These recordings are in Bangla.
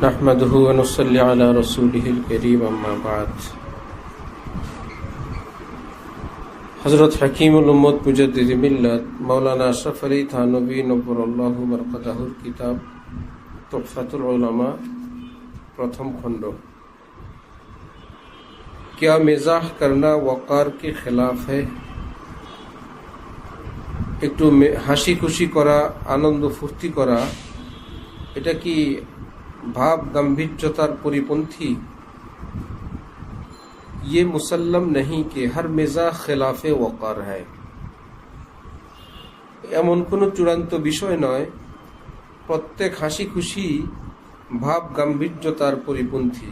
نحمده ونصلي على رسوله الكريم أما بعد হজরত হাকিমুল উম্মদ মুজাদ্দিদ মিল্লাত মৌলানা আশরাফ আলী থানবী নবরুল্লাহ বরকতাহুর কিতাব তোফাতুল উলামা প্রথম খণ্ড क्या मिजाह करना वक़ार के खिलाफ है একটু মে- হাসি খুশি করা আনন্দ ফুর্তি করা এটা কি ভাব गंभीरतार পরিপন্থী। ये मुसलम नहीं कि हर মেজা খেলাফে ওয়াকার है এমন কোনো চূড়ান্ত বিষয় নয়, প্রত্যেক হাসি খুশি ভাব গাম্ভীর্যতার পরিপন্থী।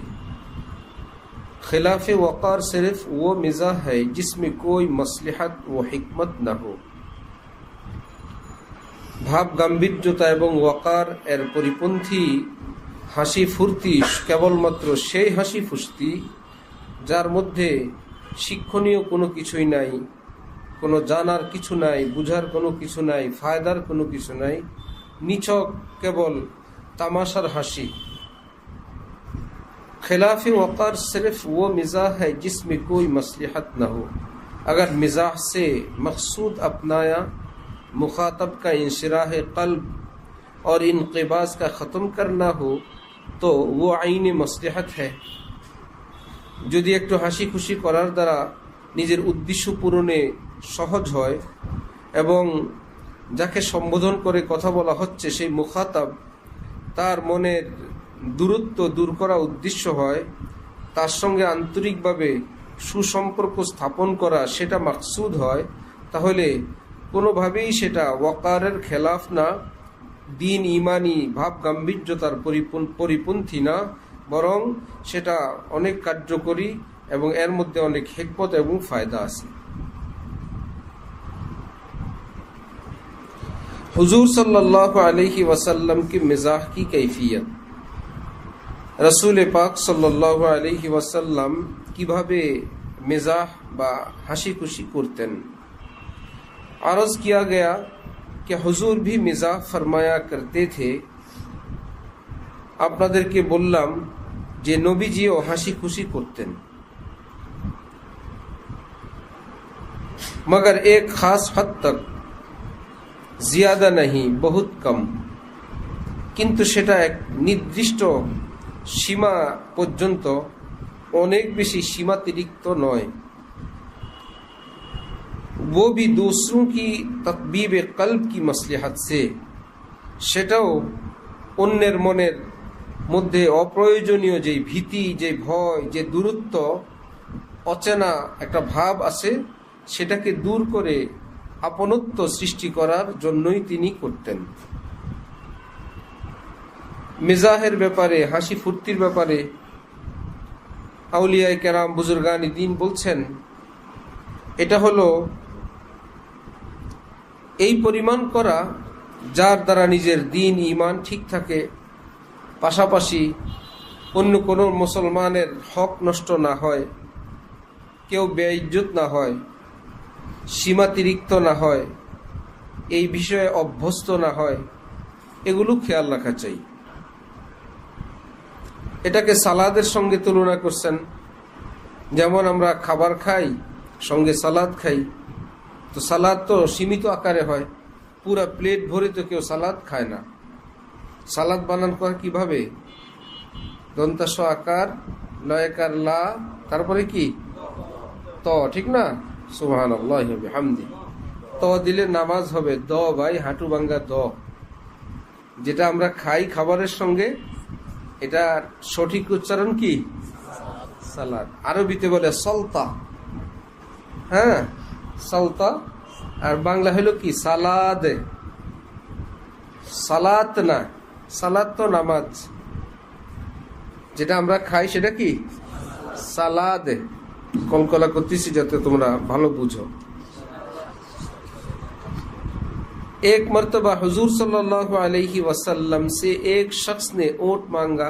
খেলাফে वक़ार सिर्फ ও মেজা হয় জিসমে कोई मसलहत ও हिकमत না हो ভাব গাম্ভীর্যতা এবং ওয়াকার এর পরিপন্থী হাসি ফুর্তি কেবলমাত্র সেই হাসি ফুস্তি যার মধ্যে শিক্ষণীয় কোনো কিছুই নাই، কোনো জানার কিছু নাই، বুঝার কোনো কিছু নাই، ফায়দার কোনো কিছু নাই، নিছক কেবল تماشر ہنسی خلاف وقار صرف وہ مزاح ہے جس میں کوئی مصلحت نہ ہو اگر مزاح سے مقصود اپنایا، مخاطب کا انشراح قلب اور انقباس کا ختم کرنا ہو তো ও আইনে মসলেহাত হ্যাঁ যদি একটু হাসি খুশি করার দ্বারা নিজের উদ্দেশ্য পূরণে সহজ হয় এবং যাকে সম্বোধন করে কথা বলা হচ্ছে সেই মুখাতাব, তার মনের দূরত্ব দূর করা উদ্দেশ্য হয়, তার সঙ্গে আন্তরিকভাবে সুসম্পর্ক স্থাপন করা সেটা মাকসুদ হয়, তাহলে কোনোভাবেই সেটা ওয়াকারের খেলাফ না দিন ইমানি ভাব গাম্ভীর্যতার পরিপন্থী না, বরং সেটা অনেক কার্যকরী এবং এর মধ্যে অনেক হেকমত এবং ফায়দা আছে। হুজুর সাল্লাহ আলহি ওয়াসাল্লাম কি মিজাহ, কি কৈফিয়ত রসুল পাক সাল্লাহ আলহি ওয়াসাল্লাম কীভাবে মেজাহ বা হাসি খুশি করতেন? আরজ কিয়া গয়া कि হুজুর भी মিজাহ ফরমায়া করতে থে আপনাদেরকে বললাম যে নবীজিও হাসি খুশি করতেন मगर एक खास हद तक জিয়াদা नहीं बहुत कम কিন্তু সেটা এক নির্দিষ্ট সীমা পর্যন্ত অনেক বেশি সীমাতিরিক্ত নয় वो भी दूसरों की तकबीब कल्ब की मसलहत से সেটাও অন্যের মনের মধ্যে অপ্রয়োজনীয় যে ভীতি যে ভয় যে দূরত্ব অচেনা একটা ভাব আছে সেটাকে দূর করে আপনত্ব সৃষ্টি করার জন্যই তিনি করতেন মিজাহের ব্যাপারে হাসি ফুর্তির ব্যাপারে আউলিয়ায় কেরাম বুজুর্গানি দিন বলছেন এটা হলো এই পরিমাণ করা যার দ্বারা নিজের দিন ইমান ঠিক থাকে, পাশাপাশি অন্য কোনো মুসলমানের হক নষ্ট না হয়, কেউ বেইজ্জত না হয়, সীমাতিরিক্ত না হয়, এই বিষয়ে অভ্যস্ত না হয়, এগুলো খেয়াল রাখা চাই। এটাকে সালাদের সঙ্গে তুলনা করছেন, যেমন আমরা খাবার খাই, সঙ্গে সালাদ খাই তো সালাদ তো সীমিত আকারে হয়। পুরা প্লেট ভরে তো কেউ সালাদ খায় না। সালাদ বানান করা কীভাবে? দন্তাস আকার, লয়কার লা, তারপরে কি? ত, ঠিক না? সুহান হামদি ত দিলে নামাজ হবে। দ, ভাই, হাঁটু ভাঙ্গা দ। যেটা আমরা খাই খাবারের সঙ্গে, এটা সঠিক উচ্চারণ কি? সালাদ। আরবিতে বলে সলতা। হ্যাঁ? সলতা আর বাংলা হলো কি সালাদ সালাত না সালাদ তো নামাজ যেটা আমরা খাই সেটা কি সালাদ কলকলা করতেছি যাতে তোমরা ভালো বুঝো एक मरतबा हुजूर सल्लल्लाहु अलैहि वसल्लम से एक शख्स ने ऊँट मांगा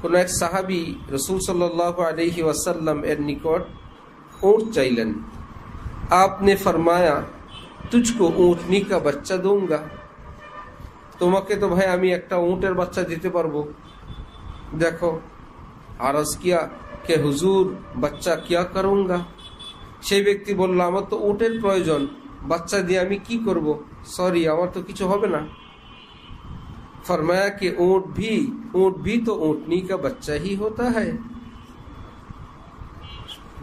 কোন এক সাহাবি রসুল सल्लल्लाहु अलैहि वसल्लम এর নিকট ऊँट চাইলেন आपने फरमाया तुझको ऊँटनी का बच्चा दूंगा তোমাকে তো ভাই আমি একটা উঁটের বাচ্চা দিতে পারবো দেখো আরজ কিয়া কে হুজুর বাচ্চা কিয়া করুঙ্গা সেই ব্যক্তি বলল আমার তো উটের প্রয়োজন বাচ্চা দিয়ে আমি কি করব সরি আমার তো কিছু হবে না फरमाया कि ऊंट भी ऊंट भी तो ऊंटनी का बच्चा ही होता है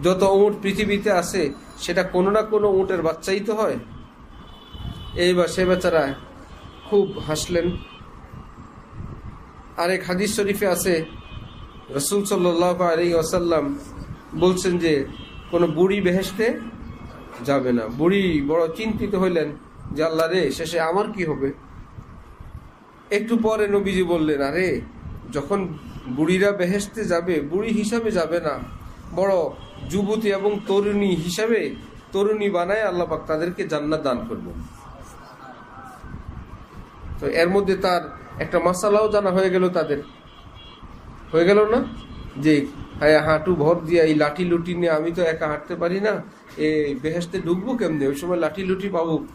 যত উঁট পৃথিবীতে আসে সেটা কোনো না কোনো উঁটের বাচ্চাই তো হয়। এইবার সে বেচারা খুব হাসলেন। আরেক হাদিস শরীফে আছে, রসুল সাল্লাহ আলী ওসাল্লাম বলছেন যে, কোনো বুড়ি বেহেসতে যাবে না। বুড়ি বড় চিন্তিত হইলেন যে, আল্লাহ রে, শেষে আমার কি হবে? একটু পরে নবীজি বললেন, আরে, যখন বুড়িরা বেহেসতে যাবে, বুড়ি হিসাবে যাবে না। বড় যুবতী এবং তরুণী হিসাবে তরুণী বানায় আল্লাহ পাক তাদেরকে জান্নাত দান করবেন তো এর মধ্যে তার একটা মশালাও জানা হয়ে গেল তাদের। হয়ে গেল না? যে হ্যাঁ হাঁটু ভর দিয়া এই লাঠি লুটি নিয়ে আমি তো একা হাঁটতে পারি না। এই বেহেসতে ঢুকবো কেমনে? ওই সময় লাঠি লুটি পাবো।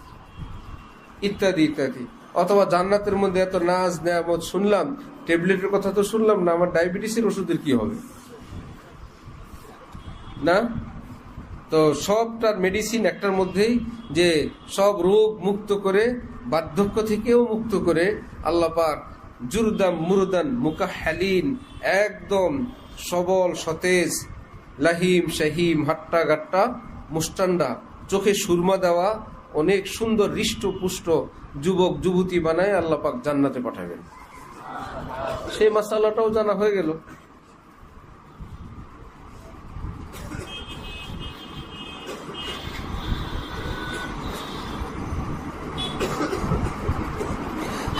ইত্যাদি ইত্যাদি। অথবা জান্নাতের মধ্যে এত নাচ নেয়ামত শুনলাম, ট্যাবলেটের কথা তো শুনলাম না, আমার ডায়াবেটিসের ওষুধের কি হবে? না? তো সবটার মেডিসিন একটার মধ্যেই যে সব রোগ মুক্ত করে, বার্ধক্য থেকেও মুক্ত করে আল্লাহ পাক জুরদাম মুরদান মুকাহালিন একদম সবল, সতেজ, লাহিম, শাহিম হাট্টা গাট্টা চোখে সুরমা দেওয়া, অনেক সুন্দর হৃষ্ট পুষ্ট যুবক, যুবতী বানায় আল্লাপাক জান্নাতে পাঠাবেন। সেই মশালাটাও জানা হয়ে গেল।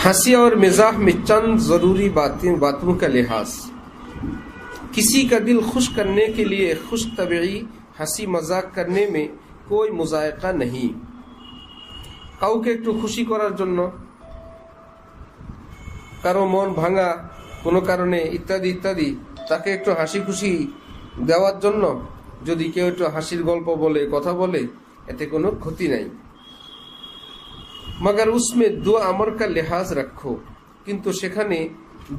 हंसी और मिजाह में चंद जरूरी बातें बातों का लिहाज किसी का दिल खुश करने के लिए खुश तबी हंसी मजाक करने में कोई मुजायका नहीं কাউকে একটু খুশি করার জন্য কারো মন ভাঙা কোনো কারণে ইত্যাদি ইত্যাদি তাকে একটু হাসি খুশি দেওয়ার জন্য যদি কেউ একটু হাসির গল্প বলে কথা বলে এতে কোনো ক্ষতি নাই মগর উসমে দু আমর কা লেহাজ রাখো কিন্তু সেখানে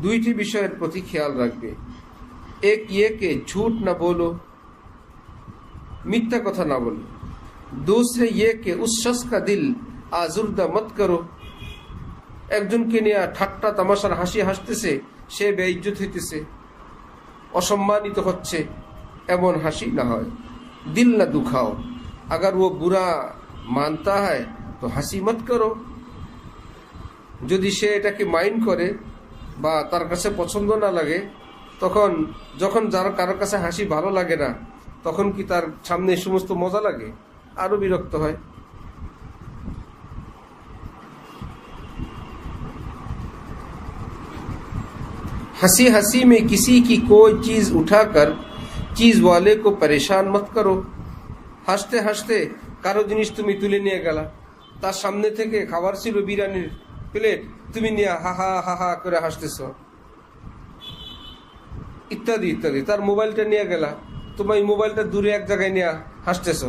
দুইটি বিষয়ের প্রতি খেয়াল রাখবে এক ইয়ে কে ঝুট না বলো মিথ্যা কথা না বলো दूसरे ये कि उस शख्स का दिल আজুরদা মত করো একজনকে নিয়ে ঠাট্টা তামাশার হাসি হাসতেছে সে বেইজ্জত হইতেছে অসম্মানিত হচ্ছে এমন হাসি না হয় দিল না দুখাও अगर वो बुरा मानता है তো হাসি মত করো যদি সে এটাকে মাইন্ড করে বা তার কাছে পছন্দ না লাগে তখন যখন যার কারোর কাছে হাসি ভালো লাগে না তখন কি তার সামনে এই সমস্ত মজা লাগে আরো বিরক্ত হয় हंसी हंसी में किसी की कोई चीज उठाकर चीज वाले को परेशान मत करो হাসতে হাসতে কারো জিনিস তুমি তুলে নিয়ে গেলা তার সামনে থেকে খাবার ছিল বিরিয়ানির প্লেট তুমি নিয়ে হা হা হা হা করে হাসতেছ ইত্যাদি ইত্যাদি তার মোবাইলটা নিয়ে গেলা তোমার এই মোবাইলটা দূরে এক জায়গায় নিয়ে হাসতেছ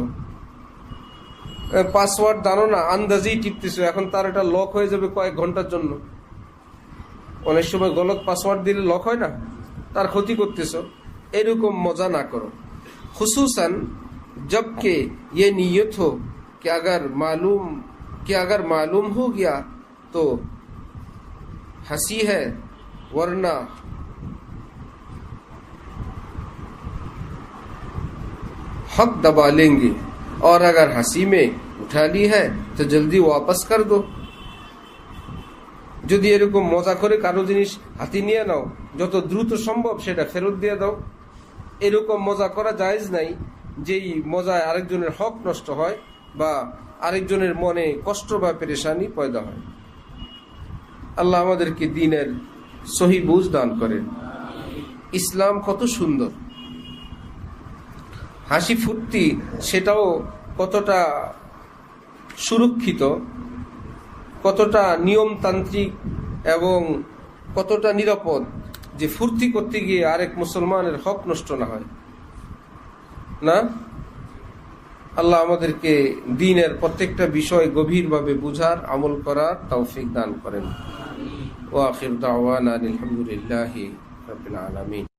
পাসওয়ার্ড জানো না আন্দাজেই টিপতেছো এখন তার এটা লক হয়ে যাবে কয়েক ঘন্টার জন্য অনেক সময় গলত পাসওয়ার্ড দিলে লক হয় না তার ক্ষতি করতেছ এরকম মজা না করো খুসুসান जबकि ये नीयत हो कि अगर मालूम कि अगर मालूम हो गया तो हंसी है वरना हक दबा लेंगे और अगर हंसी में उठा ली है तो जल्दी वापस कर दो যদি এরকম মজা করে কারো জিনিস হাতি নিয়ে নাও যত দ্রুত সম্ভব সেটা ফেরত দিয়ে দাও এরকম মজা করা জায়েজ নাই যেই মজায় আরেকজনের হক নষ্ট হয় বা আরেকজনের মনে কষ্ট বা পেরেশানি পয়দা হয়। আল্লাহ আমাদেরকে দিনের সহি বুঝ দান করেন। ইসলাম কত সুন্দর। হাসি ফুর্তি সেটাও কতটা সুরক্ষিত, কতটা নিয়মতান্ত্রিক এবং কতটা নিরাপদ যে ফুর্তি করতে গিয়ে আরেক মুসলমানের হক নষ্ট না হয়। না? আল্লাহ আমাদেরকে দিনের প্রত্যেকটা বিষয় গভীরভাবে বুঝার, আমল করার তৌফিক দান করেন। ও আখির দাওয়ান আলহামদুলিল্লাহ রবিল আলমিন।